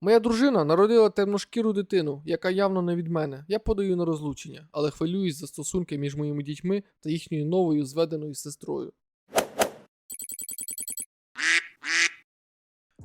Моя дружина народила темношкіру дитину, яка явно не від мене. Я подаю на розлучення, але хвилююсь за стосунки між моїми дітьми та їхньою новою зведеною сестрою.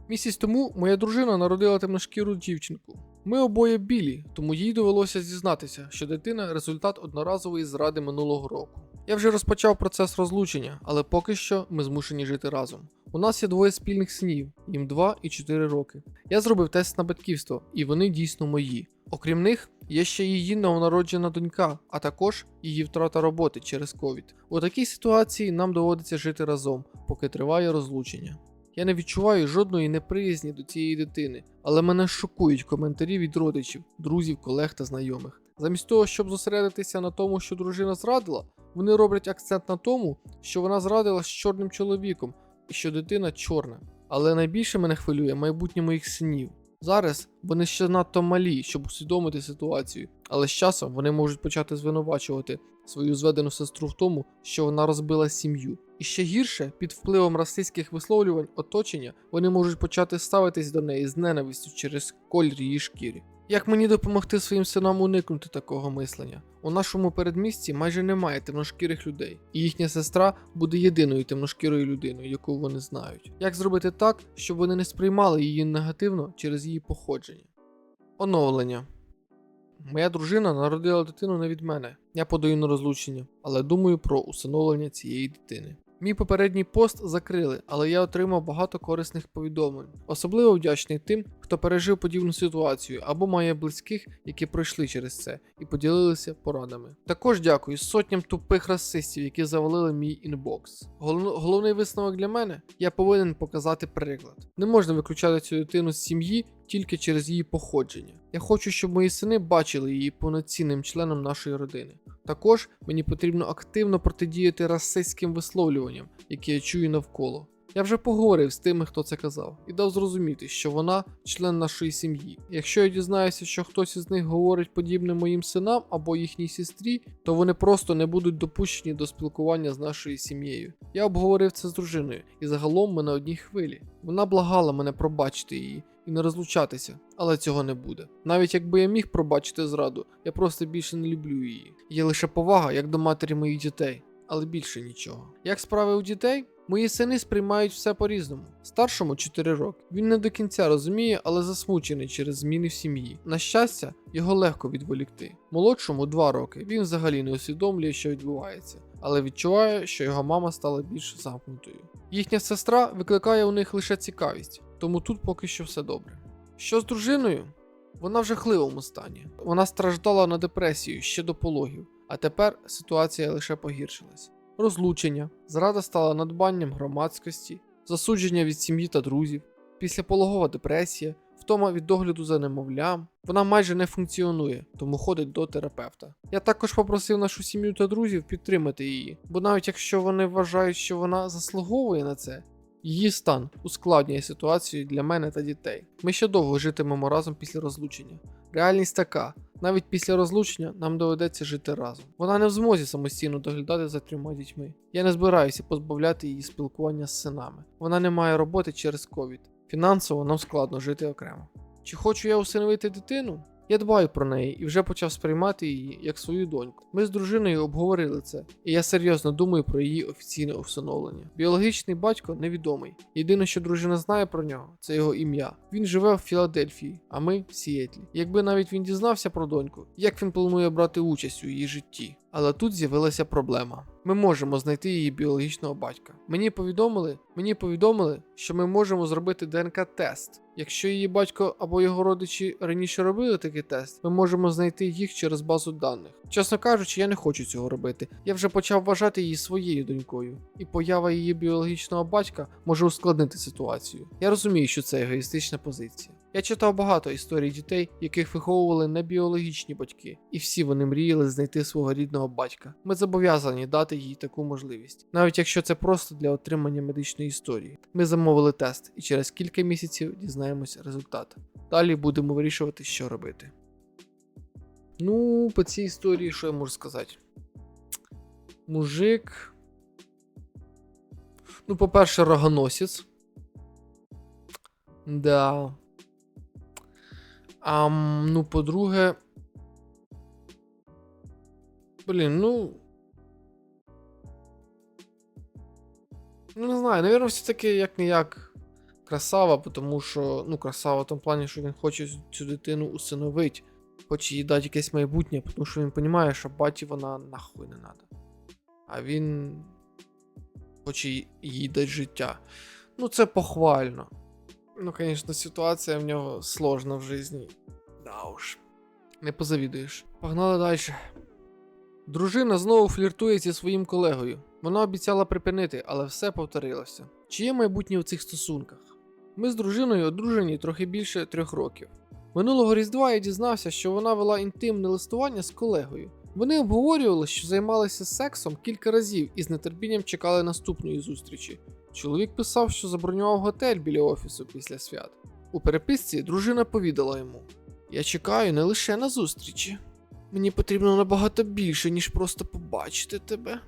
Місяць тому моя дружина народила темношкіру дівчинку. Ми обоє білі, тому їй довелося зізнатися, що дитина результат одноразової зради минулого року. Я вже розпочав процес розлучення, але поки що ми змушені жити разом. У нас є двоє спільних синів, їм 2 і 4 роки. Я зробив тест на батьківство, і вони дійсно мої. Окрім них, є ще її новонароджена донька, а також її втрата роботи через ковід. У такій ситуації нам доводиться жити разом, поки триває розлучення. Я не відчуваю жодної неприязні до цієї дитини, але мене шокують коментарі від родичів, друзів, колег та знайомих. Замість того, щоб зосередитися на тому, що дружина зрадила, вони роблять акцент на тому, що вона зрадила з чорним чоловіком що дитина чорна. Але найбільше мене хвилює майбутнє моїх синів. Зараз вони ще надто малі, щоб усвідомити ситуацію, але з часом вони можуть почати звинувачувати свою зведену сестру в тому, що вона розбила сім'ю. І ще гірше, під впливом расистських висловлювань оточення, вони можуть почати ставитись до неї з ненавистю через колір її шкіри. Як мені допомогти своїм синам уникнути такого мислення? У нашому передмісті майже немає темношкірих людей, і їхня сестра буде єдиною темношкірою людиною, яку вони знають. Як зробити так, щоб вони не сприймали її негативно через її походження? Оновлення. Моя дружина народила дитину не від мене. Я подаю на розлучення, але думаю про усиновлення цієї дитини. Мій попередній пост закрили, але я отримав багато корисних повідомлень. Особливо вдячний тим, хто пережив подібну ситуацію або має близьких, які пройшли через це і поділилися порадами. Також дякую сотням тупих расистів, які завалили мій інбокс. Голов- Головний висновок для мене я повинен показати приклад. Не можна виключати цю дитину з сім'ї тільки через її походження. Я хочу, щоб мої сини бачили її повноцінним членом нашої родини. Також мені потрібно активно протидіяти расистським висловлюванням, які я чую навколо. Я вже поговорив з тими, хто це казав, і дав зрозуміти, що вона член нашої сім'ї. Якщо я дізнаюся, що хтось із них говорить подібне моїм синам або їхній сестрі, то вони просто не будуть допущені до спілкування з нашою сім'єю. Я обговорив це з дружиною, і загалом ми на одній хвилі. Вона благала мене пробачити її і не розлучатися, але цього не буде. Навіть якби я міг пробачити зраду, я просто більше не люблю її. Є лише повага як до матері моїх дітей, але більше нічого. Як справи у дітей? Мої сини сприймають все по-різному. Старшому 4 роки. Він не до кінця розуміє, але засмучений через зміни в сім'ї. На щастя, його легко відволікти. Молодшому 2 роки. Він взагалі не усвідомлює, що відбувається, але відчуває, що його мама стала більш замкнутою. Їхня сестра викликає у них лише цікавість, тому тут поки що все добре. Що з дружиною? Вона в жахливому стані. Вона страждала на депресію ще до пологів, а тепер ситуація лише погіршилась. Розлучення, зрада стала надбанням громадськості, засудження від сім'ї та друзів, післяпологова депресія, втома від догляду за немовлям. Вона майже не функціонує, тому ходить до терапевта. Я також попросив нашу сім'ю та друзів підтримати її, бо навіть якщо вони вважають, що вона заслуговує на це, Її стан ускладнює ситуацію для мене та дітей. Ми ще довго житимемо разом після розлучення. Реальність така: навіть після розлучення нам доведеться жити разом. Вона не в змозі самостійно доглядати за трьома дітьми. Я не збираюся позбавляти її спілкування з синами. Вона не має роботи через ковід. Фінансово нам складно жити окремо. Чи хочу я усиновити дитину? Я дбаю про неї і вже почав сприймати її як свою доньку. Ми з дружиною обговорили це, і я серйозно думаю про її офіційне усиновлення. Біологічний батько невідомий. Єдине, що дружина знає про нього, це його ім'я. Він живе в Філадельфії, а ми в Сіетлі. Якби навіть він дізнався про доньку, як він планує брати участь у її житті. Але тут з'явилася проблема. Ми можемо знайти її біологічного батька. Мені повідомили, мені повідомили, що ми можемо зробити ДНК-тест. Якщо її батько або його родичі раніше робили такий тест, ми можемо знайти їх через базу даних. Чесно кажучи, я не хочу цього робити. Я вже почав вважати її своєю донькою, і поява її біологічного батька може ускладнити ситуацію. Я розумію, що це егоїстична позиція. Я читав багато історій дітей, яких виховували не біологічні батьки, і всі вони мріяли знайти свого рідного батька. Ми зобов'язані дати їй таку можливість, навіть якщо це просто для отримання медичної історії. Ми замовили тест і через кілька місяців дізнаємося результат. Далі будемо вирішувати, що робити. Ну, по цій історії, що я можу сказати? Мужик. Ну, по-перше, рогоносець. Да. А ну, по-друге. Блін, ну. Ну, не знаю, навірно, все-таки як не як красава, тому що, ну, красава в тому плані, що він хоче цю дитину усиновити, хоче їй дати якесь майбутнє, тому що він розуміє, що баті вона нахуй не треба. А він хоче їй- дати життя. Ну, це похвально. Ну, звісно, ситуація в нього сложна в житті. Да уж. Не позавідуєш. Погнали далі. Дружина знову фліртує зі своїм колегою. Вона обіцяла припинити, але все повторилося. Чи є майбутнє в цих стосунках? Ми з дружиною одружені трохи більше трьох років. Минулого різдва я дізнався, що вона вела інтимне листування з колегою. Вони обговорювали, що займалися сексом кілька разів і з нетерпінням чекали наступної зустрічі. Чоловік писав, що забронював готель біля офісу після свят. У переписці дружина повідала йому: Я чекаю не лише на зустрічі. Мені потрібно набагато більше, ніж просто побачити тебе.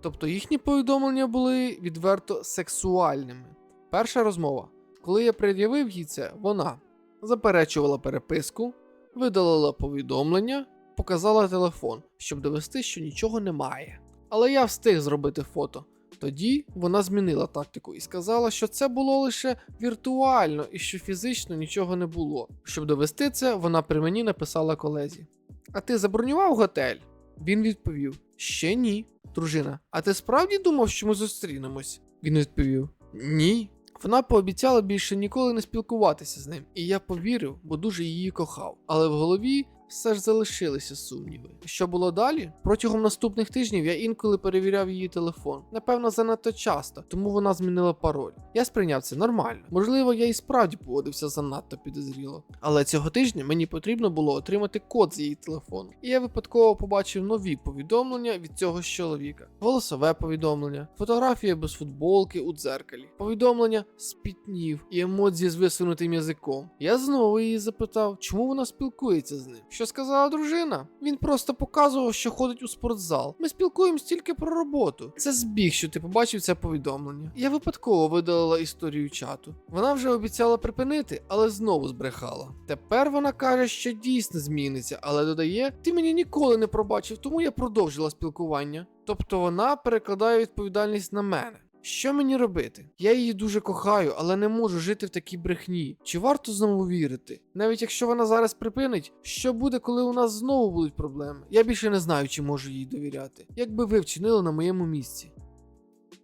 Тобто їхні повідомлення були відверто сексуальними. Перша розмова. Коли я пред'явив їй це, вона заперечувала переписку, видалила повідомлення, показала телефон, щоб довести, що нічого немає. Але я встиг зробити фото. Тоді вона змінила тактику і сказала, що це було лише віртуально і що фізично нічого не було. Щоб довести це, вона при мені написала колезі: А ти забронював готель? Він відповів: Ще ні. Дружина, а ти справді думав, що ми зустрінемось? Він відповів: Ні. Вона пообіцяла більше ніколи не спілкуватися з ним, і я повірив, бо дуже її кохав. Але в голові все ж залишилися сумніви. Що було далі? Протягом наступних тижнів я інколи перевіряв її телефон. Напевно, занадто часто, тому вона змінила пароль. Я сприйняв це нормально. Можливо, я і справді поводився занадто підозріло. Але цього тижня мені потрібно було отримати код з її телефону. І я випадково побачив нові повідомлення від цього чоловіка: голосове повідомлення, фотографія без футболки у дзеркалі, повідомлення спітнів і емодзі з висунутим язиком. Я знову її запитав, чому вона спілкується з ним. Що сказала дружина? Він просто показував, що ходить у спортзал. Ми спілкуємось тільки про роботу. Це збіг, що ти побачив це повідомлення. Я випадково видалила історію чату. Вона вже обіцяла припинити, але знову збрехала. Тепер вона каже, що дійсно зміниться, але додає: ти мені ніколи не пробачив, тому я продовжила спілкування. Тобто вона перекладає відповідальність на мене. Що мені робити? Я її дуже кохаю, але не можу жити в такій брехні. Чи варто знову вірити? Навіть якщо вона зараз припинить, що буде, коли у нас знову будуть проблеми? Я більше не знаю, чи можу їй довіряти. Як би ви вчинили на моєму місці?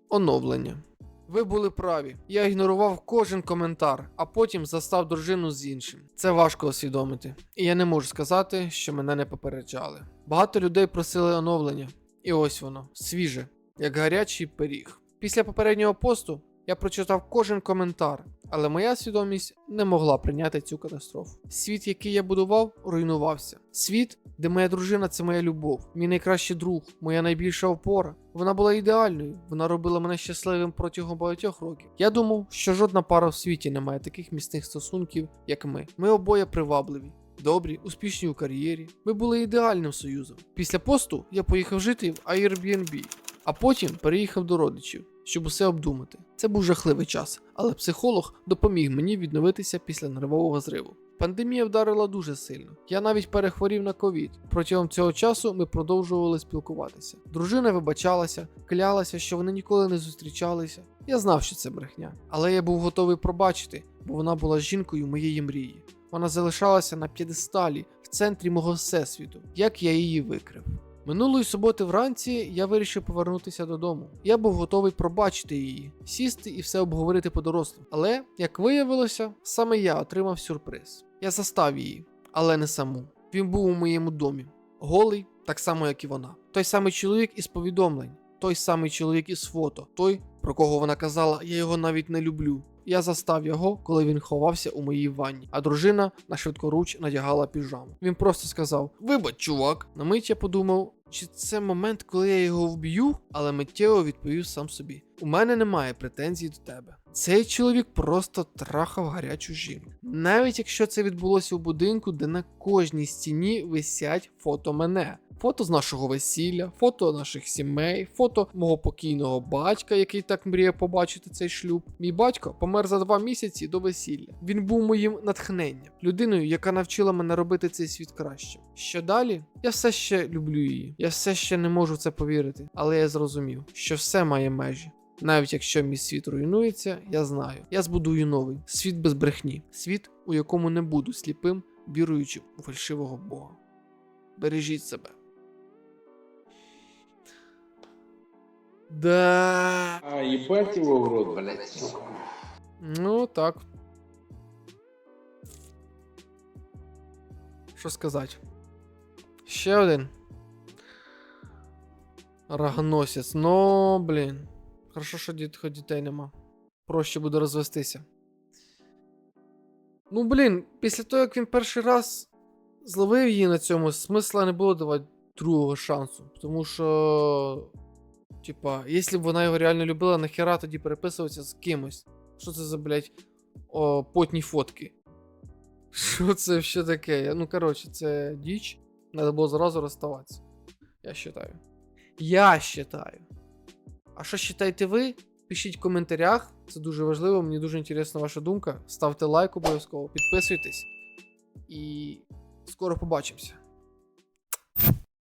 Оновлення. Ви були праві. Я ігнорував кожен коментар, а потім застав дружину з іншим. Це важко усвідомити. І я не можу сказати, що мене не попереджали. Багато людей просили оновлення, і ось воно, свіже, як гарячий пиріг. Після попереднього посту я прочитав кожен коментар, але моя свідомість не могла прийняти цю катастрофу. Світ, який я будував, руйнувався. Світ, де моя дружина це моя любов, мій найкращий друг, моя найбільша опора. Вона була ідеальною, вона робила мене щасливим протягом багатьох років. Я думав, що жодна пара в світі не має таких міцних стосунків, як ми. Ми обоє привабливі. Добрі, успішні у кар'єрі. Ми були ідеальним союзом. Після посту я поїхав жити в Airbnb, а потім переїхав до родичів, щоб усе обдумати. Це був жахливий час, але психолог допоміг мені відновитися після нервового зриву. Пандемія вдарила дуже сильно. Я навіть перехворів на ковід. Протягом цього часу ми продовжували спілкуватися. Дружина вибачалася, клялася, що вони ніколи не зустрічалися. Я знав, що це брехня, але я був готовий пробачити, бо вона була жінкою моєї мрії. Вона залишалася на п'єдесталі в центрі мого всесвіту, як я її викрив. Минулої суботи вранці я вирішив повернутися додому. Я був готовий пробачити її, сісти і все обговорити по-дорослому. Але, як виявилося, саме я отримав сюрприз. Я застав її, але не саму. Він був у моєму домі, голий, так само, як і вона. Той самий чоловік із повідомлень, той самий чоловік із фото, той, про кого вона казала, я його навіть не люблю. Я застав його, коли він ховався у моїй ванні, а дружина на швидкоруч надягала піжаму. Він просто сказав: Вибач, чувак. На мить я подумав, чи це момент, коли я його вб'ю, але миттєво відповів сам собі: у мене немає претензій до тебе. Цей чоловік просто трахав гарячу жінку. Навіть якщо це відбулося у будинку, де на кожній стіні висять фото мене. Фото з нашого весілля, фото наших сімей, фото мого покійного батька, який так мріяв побачити цей шлюб. Мій батько помер за два місяці до весілля. Він був моїм натхненням, людиною, яка навчила мене робити цей світ кращим. Що далі? Я все ще люблю її. Я все ще не можу в це повірити, але я зрозумів, що все має межі. Навіть якщо мій світ руйнується, я знаю. Я збудую новий світ без брехні, світ, у якому не буду сліпим, віруючим у фальшивого Бога. Бережіть себе. Да. А, ебать его в рот, блядь. Ну, так. Що сказати? Ще один. Рогоносець. Ну, блін. Хорошо, що дітей нема. Проще буде розвестися. Ну, блін, після того, як він перший раз зловив її на цьому, смисла не було давати другого шансу. Тому що. Типа, якщо б вона його реально любила, нахера тоді переписуватися з кимось. Що це за, блядь, о, потні фотки? Що це ще таке? Ну, коротше, це діч. Надо було зразу розставатися. Я вважаю. Я вважаю. А що вважаєте ви? Пишіть в коментарях. Це дуже важливо, мені дуже інтересна ваша думка. Ставте лайк обов'язково, підписуйтесь. І скоро побачимося.